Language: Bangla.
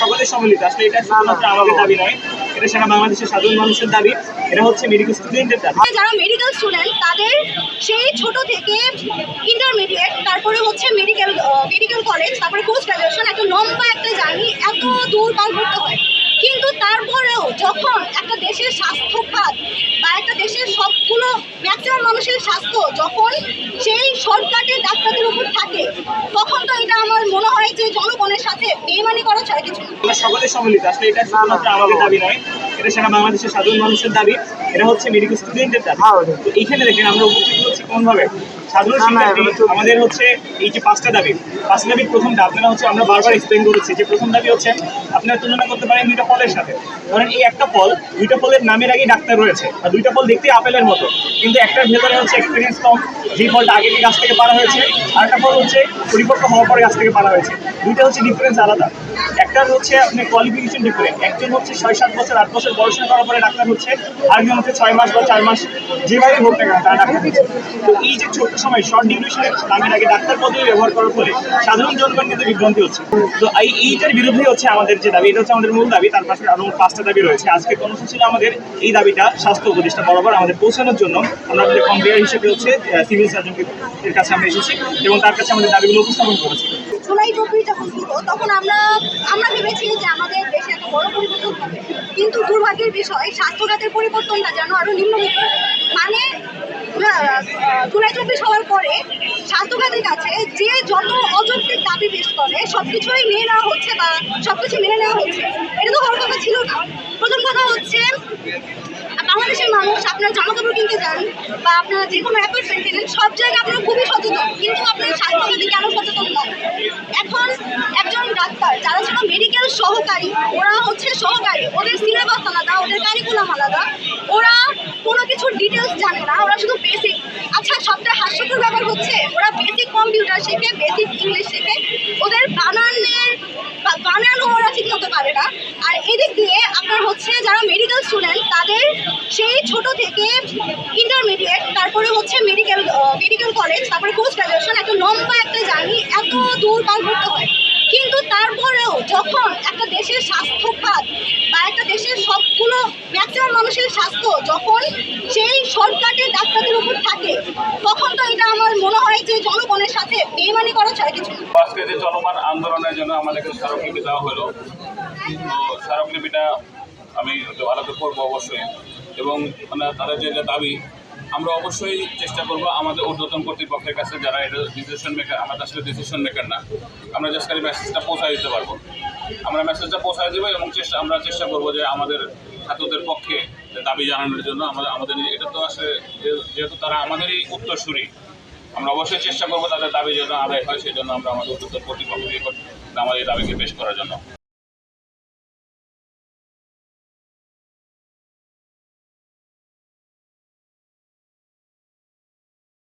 সকলে সম্মিলিত। আসলে এটা শুধুমাত্র আমাদের দাবি নয়, এটা সারা বাংলাদেশের সাধারণ মানুষের দাবি। এটা হচ্ছে মেডিকেল স্টুডেন্টদের দাবি। যারা মেডিকেল স্টুডেন্ট তাদের সেই ছোট থেকে ইন্টারমিডিয়েট তারপরে হচ্ছে মেডিকেল মেডিকেল কলেজ তারপরে পোস্ট গ্রাজুয়েশন একটা লম্বা একটা জার্নি এত দূর পার করতে হয়। কিন্তু তারপরেও যখন একটা দেশের স্বাস্থ্য খাত বা একটা দেশের সবগুলো ম্যাক্সিমাম মানুষের স্বাস্থ্য, যখন সেই শর্টকাটে ডাক্তারদের উপর থাকে তখন তো এটা আমার মনে হয় যে জনগণের সাথে বেমানি কিছু আমরা সকলে সম্মিলিত। আসলে এটা শুধুমাত্র আমাদের দাবি নয় এটা সারা বাংলাদেশের সাধারণ মানুষের দাবি। এটা হচ্ছে মেডিকেল স্টুডেন্টদের দাবি। তো এইখানে দেখেন আমরা উপস্থিত হচ্ছি কোন সাধারণ শিক্ষার্থী আমাদের হচ্ছে এই যে পাঁচটা দাবি। পাঁচটা দাবির প্রথমটা আপনারা হচ্ছে আমরা বারবার এক্সপ্লেন করেছি যে প্রথম দাবি হচ্ছে আপনারা তুলনা করতে পারেন দুইটা ফলের সাথে। ধরেন এই একটা ফল দুইটা ফলের নামের আগে ডাক্তার রয়েছে আর দুইটা ফল দেখতে আপেলের মতো। কিন্তু একটার ভেতরে হচ্ছে এক্সপিরিয়েন্স কম যে ফলটা আগে গাছ থেকে পারা হয়েছে আর একটা ফল হচ্ছে পরিপক্ক হওয়ার পরে গাছ থেকে পারা হয়েছে। দুইটা হচ্ছে ডিফারেন্স আলাদা। একটার হচ্ছে আপনার কোয়ালিফিকেশন ডিফারেন্ট একজন হচ্ছে ছয়, সাত বছর, আট বছর পড়াশোনা করার পরে ডাক্তার হচ্ছে, আরেকজন হচ্ছে ছয় মাস বা চার মাস, যেভাবে হোক না কেন, তারা তো এই যে ছোট্ট সময় শর্ট ডিউরেশনের নামের আগে ডাক্তার পদ্ধতি ব্যবহার করার ফলে সাধারণ জনগণ কিন্তু বিভ্রান্তি হচ্ছে। তো এই এইটার বিরুদ্ধে হচ্ছে আমাদের যে দাবি, এটা হচ্ছে আমাদের মূল দাবি, তার পাশে আরও পাঁচটা দাবি রয়েছে। আজকে কর্মসূচি ছিল আমাদের এই দাবিটা স্বাস্থ্য উপদেষ্টা বরাবর আমাদের পৌঁছানোর জন্য আমরা আমাদের কম্পেয়ার হিসেবে হচ্ছে সিভিল সার্জনকে এর কাছে আমরা এসেছি এবং তার কাছে আমাদের দাবিগুলো উপস্থাপন করেছি। জুলাই চব্বিশ যখন হলো তখন আমরা আমরা ভেবেছি যে আমাদের দেশে একটা বড় পরিবর্তন হবে। কিন্তু দুর্ভাগ্যের বিষয় স্বাস্থ্যখাতের পরিবর্তনটা যেন আরও নিম্নমুখী মানে জুলাই চব্বিশ হওয়ার পরে স্বাস্থ্যখাতের কাছে যে যত অযৌক্তিক দাবি পেশ করে সব কিছুই মেনে নেওয়া হচ্ছে বা সব কিছু মেনে নেওয়া হচ্ছে, এটা তো হওয়ার কথা ছিল না। প্রথম কথা হচ্ছে, বাংলাদেশের মানুষ, আপনার জামা কাপড় কিনতে যান বা আপনার যে কোনো অ্যাপার্টমেন্ট কিনেন সব জায়গায় আপনারা খুবই সচেতন কিন্তু আপনার স্বাস্থ্যসাথী কেন সচেতন নন এখন একজন ডাক্তার যারা ছিল মেডিকেল সহকারী ওরা হচ্ছে সহকারী। ওদের সিলেবাস আলাদা, ওদের কারিকুলাম আলাদা। ওরা কোনো কিছুর ডিটেলস জানে না, ওরা শুধু বেসিক আচ্ছা সবটা হাস্যকর ব্যাপার হচ্ছে, ওরা বেসিক কম্পিউটার শেখে বেসিক ইংলিশ শেখে। ওদের বানানের বানানো ওরা ঠিক মতো পারে না। আর এদিক দিয়ে আপনার হচ্ছে যারা মেডিকেল স্টুডেন্ট তাদের সেই ছোট থেকে ইন্টারমিডিয়েট তারপরে হচ্ছে মেডিকেল মেডিকেল কলেজ তারপরে পোস্ট গ্রাজুয়েশন একটা লম্বা একটা জার্নি এত দূর পার করতে যখন একটা দেশের স্বাস্থ্য খাত বা একটা দেশের সবগুলো ম্যাক্সিমাম মানুষের স্বাস্থ্য যখন সেই শর্টকাটে ডাক্তারদের উপর থাকে, তখন তো এটা আমার মনে হয় যে জনগণের সাথে বেমানি করা ছাড়া কিছু আজকে যে চলমান আন্দোলনের জন্য আমাদেরকে স্মারকলিপি দেওয়া হলো, তো স্মারকলিপিটা আমি আলাদা করব অবশ্যই। এবং মানে তাদের যে দাবি আমরা অবশ্যই চেষ্টা করব আমাদের ঊর্ধ্বতন কর্তৃপক্ষের কাছে যারা এটা ডিসিশন মেকার আমরা আসলে ডিসিশন মেকার না। আমরা জাস্ট খালি মেসেজটা পৌঁছায় দিতে পারব। আমরা মেসেজটা পৌঁছায় দেবো এবং চেষ্টা, আমরা চেষ্টা করব যে আমাদের ছাত্রদের পক্ষে দাবি জানানোর জন্য আমাদের আমাদের এটা তো আসলে যে- যেহেতু তারা আমাদেরই উত্তরসূরি, আমরা অবশ্যই চেষ্টা করব তাদের দাবি যেন আদায় হয় সেই জন্য আমরা আমাদের উদ্যোগ কর্তৃপক্ষকে আমাদের দাবিকে পেশ করার জন্য।